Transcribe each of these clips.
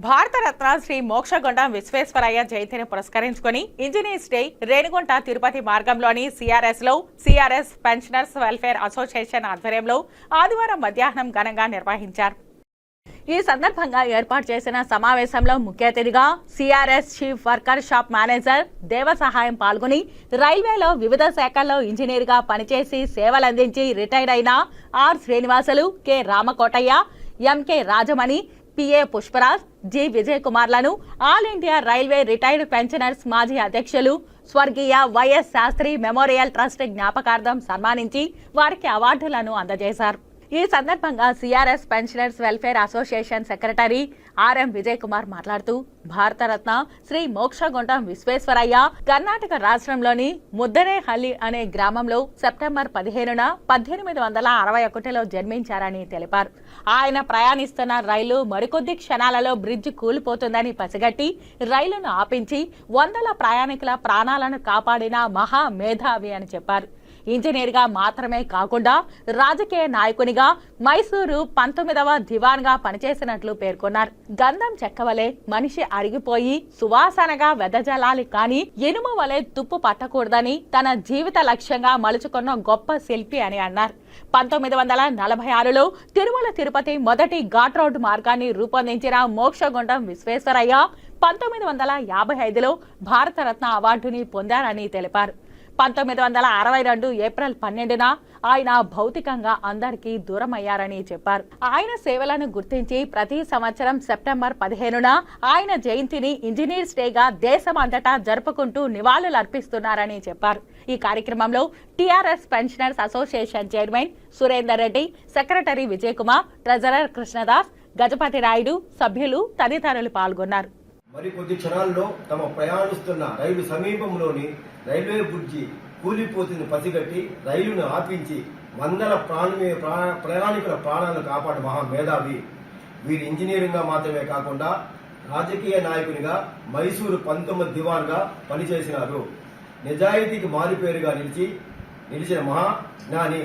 భారతరత్న శ్రీ మోక్షగుండం విశ్వేశ్వరయ్య జయంతిని పురస్కరించుకొని engineers day Renigunta Tirupati మార్గంలోని సిఆర్ఎస్లో సిఆర్ఎస్ పెన్షనర్స్ వెల్ఫేర్ అసోసియేషన్ ఆధ్వర్యంలో ఆదివారం మధ్యాహ్నం ఘనంగా నిర్వహించారు. ఈ సందర్భంగా ఏర్పాటు చేసిన సమావేశంలో ముఖ్య అతిథిగా CRS chief workshop manager Deva Sahayam పాల్గొని రైల్వేలో వివిధ శాఖల్లో ఇంజనీర్గా పనిచేసి సేవలందించి రిటైర్ అయిన R Srinivasulu K Ramakotaiah MK Rajamani PA Pushparaj G Vijay కుమార్లను all India railway retired pensioners మాజీ అధ్యక్షులు స్వర్గీయ వైఎస్ శాస్త్రి మెమోరియల్ ట్రస్ట్ జ్ఞాపకార్థం సన్మానించి వారికి అవార్డులను అందజేశారు. ఈ సందర్భంగా CRS pensioners welfare association secretary RM Vijay Kumar మాట్లాడుతూ భారతరత్న శ్రీ మోక్షగుండం విశ్వేశ్వరయ్య కర్ణాటక రాష్ట్రంలోని ముద్దనేహల్లి అనే గ్రామంలో సెప్టెంబర్ పదిహేనున పద్దెనిమిది వందల అరవై ఒకటిలో జన్మించారని తెలిపారు. ఆయన ప్రయాణిస్తున్న రైలు మరికొద్ది క్షణాలలో బ్రిడ్జ్ కూలిపోతుందని పసిగట్టి రైలును ఆపించి వందల ప్రయాణికుల ప్రాణాలను కాపాడిన మహా మేధావి అని చెప్పారు. ఇంజనీర్గా మాత్రమే కాకుండా రాజకీయ నాయకునిగా మైసూరు పంతొమ్మిదవ దివాన్గా పనిచేసినట్లు పేర్కొన్నారు. గంధం చెక్కవలే మనిషి అరిగిపోయి సువాసనగా వెదజలాలి కానీ ఇనుము వలె తుప్పు పట్టకూడదని తన జీవిత లక్ష్యంగా మలుచుకున్న గొప్ప శిల్పి అని అన్నారు. పంతొమ్మిది వందల నలభై ఆరులో తిరుమల తిరుపతి మొదటి ఘాట్ రోడ్ మార్గాన్ని రూపొందించిన మోక్షగుండం విశ్వేశ్వరయ్య పంతొమ్మిది వందల యాభై ఐదులో భారతరత్న అవార్డుని పొందారని తెలిపారు. పంతొమ్మిది వందల అరవై రెండు ఏప్రిల్ పన్నెండున ఆయన భౌతికంగా అందరికీ దూరమయ్యారని చెప్పారు. ఆయన సేవలను గుర్తించి ప్రతి సంవత్సరం సెప్టెంబర్ పదిహేనున ఆయన జయంతిని ఇంజనీర్స్ డేగా దేశమంతటా జరుపుకుంటూ నివాళులర్పిస్తున్నారని చెప్పారు. ఈ కార్యక్రమంలో TRS pensioners association chairman Surender Reddy secretary Vijay Kumar treasurer Krishnadas Gajapati Rayudu సభ్యులు తదితరులు పాల్గొన్నారు. మరి కొద్ది క్షణాల్లో తమ ప్రయాణిస్తున్న రైలు సమీపంలోని రైల్వే బ్రిడ్జి కూలిపోతుంది పసిగట్టి రైలును ఆపించి వందల ప్రాణమే ప్రయాణికుల ప్రాణాలను కాపాడు మహా మేధావి. వీరి ఇంజనీరింగ్గా మాత్రమే కాకుండా రాజకీయ నాయకునిగా మైసూరు పంతొమ్మిది దివాన్గా పనిచేసినారు. నిజాయితీకి మారిపేరుగా నిలిచి నిలిచిన మహా జ్ఞాని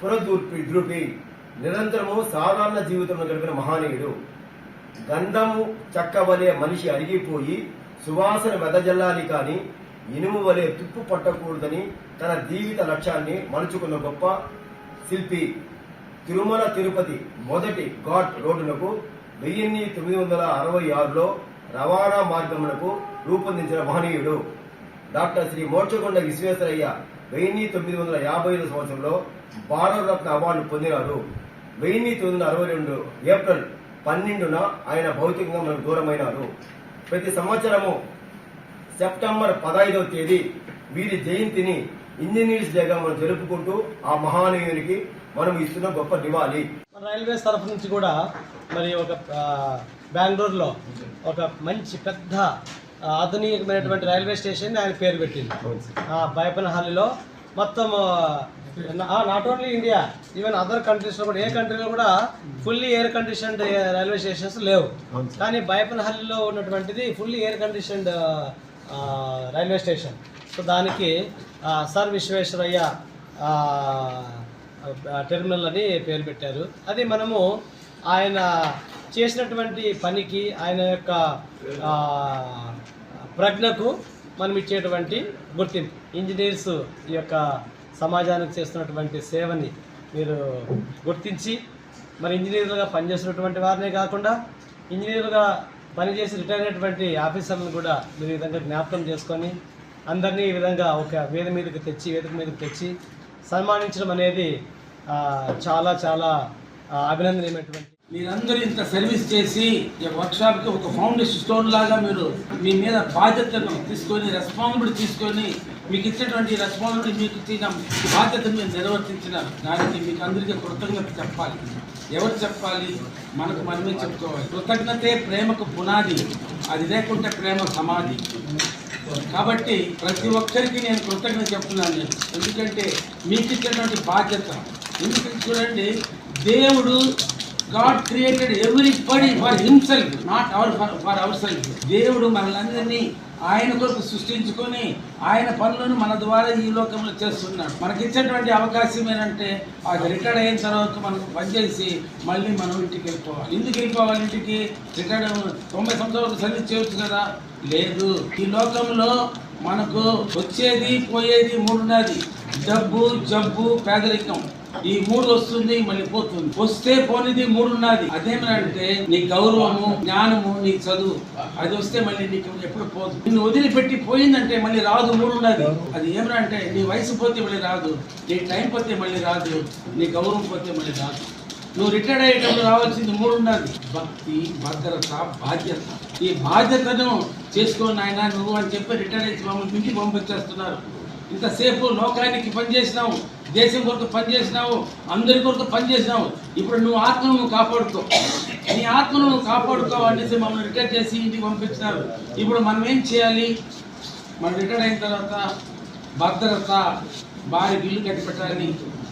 పురదూర్పి ద్రుపి నిరంతరము సాధారణ జీవితంలో గడిపిన మహానీయుడు. గంధము చెక్క వలె మనిషి అరిగిపోయి సువాసన వెదజల్లాలి కాని ఇనుము వలె తుప్పు పట్టకూడదని తన జీవిత లక్ష్యాన్ని మలుచుకున్న గొప్ప శిల్పి తిరుమల తిరుపతి మొదటి ఘాట్ రోడ్డునకు వెయ్యిన్ని తొమ్మిది వందల అరవై ఆరులో రవాణా మార్గమునకు రూపొందించిన మహనీయుడు. డాక్టర్ శ్రీ మోక్షకొండ విశ్వేశ్వరయ్య వెయ్యి తొమ్మిది వందల యాభై ఐదు సంవత్సరంలో భారతరత్న అవార్డు పొందినారు వెయ్యి తొమ్మిది వందల అరవై రెండు ఏప్రిల్ పన్నెండున ఆయన భౌతికంగా మనకు దూరమైనారు ప్రతి సంవత్సరము సెప్టెంబర్ పదహైదవ తేదీ వీరి జయంతిని ఇంజనీర్స్ డేగా మనం జరుపుకుంటూ ఆ మహానీయునికి మనం ఇస్తున్న గొప్ప మన రైల్వేస్ తరఫు నుంచి కూడా మరి ఒక బెంగళూరులో ఒక మంచి పెద్ద ఆధునికమైనటువంటి రైల్వే స్టేషన్ ఆయన పేరు పెట్టింది. ఆ, బైపనహల్లిలో మొత్తం not only India even other కంట్రీస్లో కూడా ఏ కంట్రీలో కూడా fully air conditioned railway stations లేవు. కానీ బైపనహల్లిలో ఉన్నటువంటిది fully air conditioned railway station so దానికి సర్ విశ్వేశ్వరయ్య టెర్మినల్ అని పేరు పెట్టారు. అది మనము ఆయన చేసినటువంటి పనికి ఆయన యొక్క ప్రజ్ఞకు మనం ఇచ్చేటువంటి గుర్తింపు. ఇంజనీర్స్ ఈ యొక్క సమాజానికి చేస్తున్నటువంటి సేవని మీరు గుర్తించి మరి ఇంజనీర్లుగా పనిచేస్తున్నటువంటి వారినే కాకుండా ఇంజనీర్లుగా పనిచేసి రిటైర్ అయినటువంటి ఆఫీసర్లను కూడా మీరు ఈ విధంగా జ్ఞాపకం చేసుకొని అందరినీ ఈ విధంగా ఒక వేద మీదకి తెచ్చి వేదిక మీదకి తెచ్చి సన్మానించడం అనేది చాలా చాలా అభినందనమైనటువంటి మీరందరూ ఇంత సర్వీస్ చేసి ఈ వర్క్షాప్కి ఒక ఫౌండేషన్ స్టోన్ లాగా మీరు మీ మీద బాధ్యతను తీసుకొని రెస్పాన్సిబిలిటీ తీసుకొని మీకు ఇచ్చినటువంటి రెస్పాన్సిబిలిటీ మీకు ఇచ్చిన బాధ్యతను మీరు నిర్వర్తించిన దానికి మీకు అందరికీ కృతజ్ఞత చెప్పాలి. ఎవరు చెప్పాలి? మనకు మనమే చెప్పుకోవాలి. కృతజ్ఞతే ప్రేమకు పునాది. అది లేకుంటే ప్రేమ సమాధి. కాబట్టి ప్రతి ఒక్కరికి నేను కృతజ్ఞత చెప్తున్నాను నేను. ఎందుకంటే మీకు ఇచ్చినటువంటి బాధ్యత. ఎందుకంటే చూడండి దేవుడు god created everybody for himself not our for our self దేవుడు మనల్ని ఆయన కొరకు సృష్టించుకొని ఆయన పనులను మన ద్వారా ఈ లోకంలో చేస్తున్నాడు. మనకి ఇచ్చేటువంటి అవకాశం ఏంటంటే అది రిటైర్డ్ అయిన తర్వాత మనం పనిచేసి మళ్ళీ మనం ఇంటికి వెళ్ళిపోవాలి. ఎందుకు వెళ్ళిపోవాలి ఇంటికి? రిటైర్డ్ తొంభై సంవత్సరాలకు సర్వీస్ చేయొచ్చు కదా? లేదు. ఈ లోకంలో మనకు వచ్చేది పోయేది మూడున్నది. డబ్బు జబ్బు పేదరికం. ఈ మూడు వస్తుంది మళ్ళీ పోతుంది. వస్తే పోనిది మూడు ఉన్నది. అదేమంటే నీ గౌరవము జ్ఞానము నీ చదువు. అది వస్తే మళ్ళీ నీకు ఎప్పుడు పోదు. నిన్ను వదిలిపెట్టి పోయిందంటే మళ్ళీ రాదు మూడు ఉన్నది. అది ఏమనంటే నీ వయసు పోతే మళ్ళీ రాదు. నీ టైం పోతే మళ్ళీ రాదు. నీ గౌరవం పోతే మళ్ళీ రాదు. నువ్వు రిటైర్డ్ అయ్యేటప్పుడు రావాల్సింది మూడు ఉన్నది. భక్తి భద్రత బాధ్యత. ఈ బాధ్యతను చేసుకోని ఆయన నువ్వు అని చెప్పి రిటైర్ అయితే మమ్మల్ని ఇంటికి పంపించేస్తున్నారు. ఇంతసేపు లోకానికి పనిచేసినావు. దేశం కొరకు పనిచేసినావు అందరి కొరకు పనిచేసినావు. ఇప్పుడు నువ్వు ఆత్మను నువ్వు కాపాడుకో. నీ ఆత్మను నువ్వు కాపాడుకో అనేసి మమ్మల్ని రిటైర్ చేసి ఇంటికి పంపించినారు. ఇప్పుడు మనం ఏం చేయాలి? మనం రిటైర్ అయిన తర్వాత భద్రత భార్యకి ఇల్లు కట్టి పెట్టాలి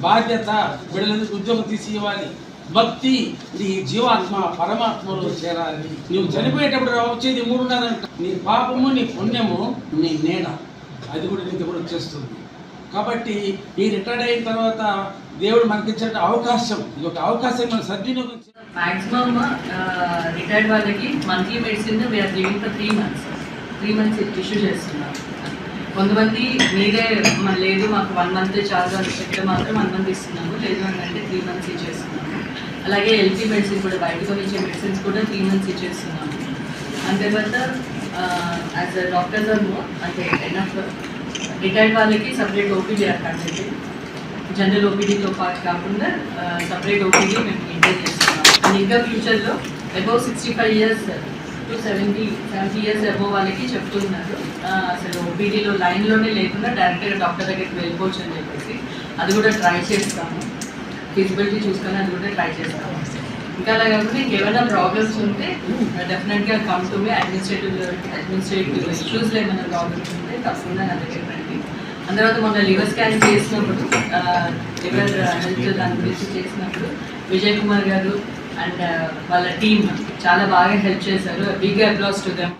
బాధ్యత బిడ్డలందరికీ ఉద్యోగం తీసి ఇవ్వాలి. భక్తి నీ జీవాత్మ పరమాత్మలో చేరాలి. నువ్వు చనిపోయేటప్పుడు వచ్చేది మూడున్నదంట నీ పాపము నీ పుణ్యము నీ నేడ అది కూడా నీకు కూడా వచ్చేస్తుంది. కాబట్టి ఈ రిటైర్డ్ అయిన తర్వాత దేవుడు మనకి అవకాశం ఇది ఒక అవకాశం మన సద్వినియోగం మాక్సిమం రిటైర్డ్ వాళ్ళకి monthly medicine we're giving for three months three months issue చేస్తున్నాం. కొంతమంది మీరే లేదు మాకు వన్ మంత్ చాలు అని చెప్తే మాత్రం వన్ మంత్ ఇస్తున్నాము లేదు అంటే త్రీ మంత్స్ ఇచ్చేస్తున్నాము. అలాగే ఎల్పీ మెడిసిన్ కూడా బయటకు ఇచ్చే మెడిసిన్స్ కూడా త్రీ మంత్స్ ఇచ్చేస్తున్నాము. అంతే తర్వాత యాజ్ అ డాక్టర్స్ అంటే ఎనఫ్ రిటైర్డ్ వాళ్ళకి సపరేట్ ఓపీడీ అక్కడికి జనరల్ ఓపీడీతో పాటు కాకుండా సపరేట్ ఓపీడీ మేము మెయింటైన్ చేస్తున్నాం. అండ్ ఇంకా ఫ్యూచర్లో above sixty five years to seventy seventy years above వాళ్ళకి చెప్తున్నారు. అసలు ఓపీడీలో లైన్లోనే లేకుండా డైరెక్ట్గా డాక్టర్ దగ్గరికి వెళ్ళిపోవచ్చు అని చెప్పేసి అది కూడా ట్రై చేస్తాము. ఫిజిబిలిటీ చూసుకొని అది కూడా ట్రై చేస్తాము. ఇంకా అలా కాకుండా ఇంకేమైనా ప్రాబ్లమ్స్ ఉంటే డెఫినెట్గా come to me administrative administrative ఇష్యూస్లో ఏమైనా ప్రాబ్లమ్స్ ఉంటే తప్పకుండా నా దగ్గర రండి. అందు తర్వాత మొన్న లివర్ స్కాన్ చేసినప్పుడు uh, లివర్ uh, హెల్త్ దాని గురించి చేసినప్పుడు విజయ్ కుమార్ గారు అండ్ uh, వాళ్ళ టీమ్ చాలా బాగా హెల్ప్ చేశారు. Big applause to them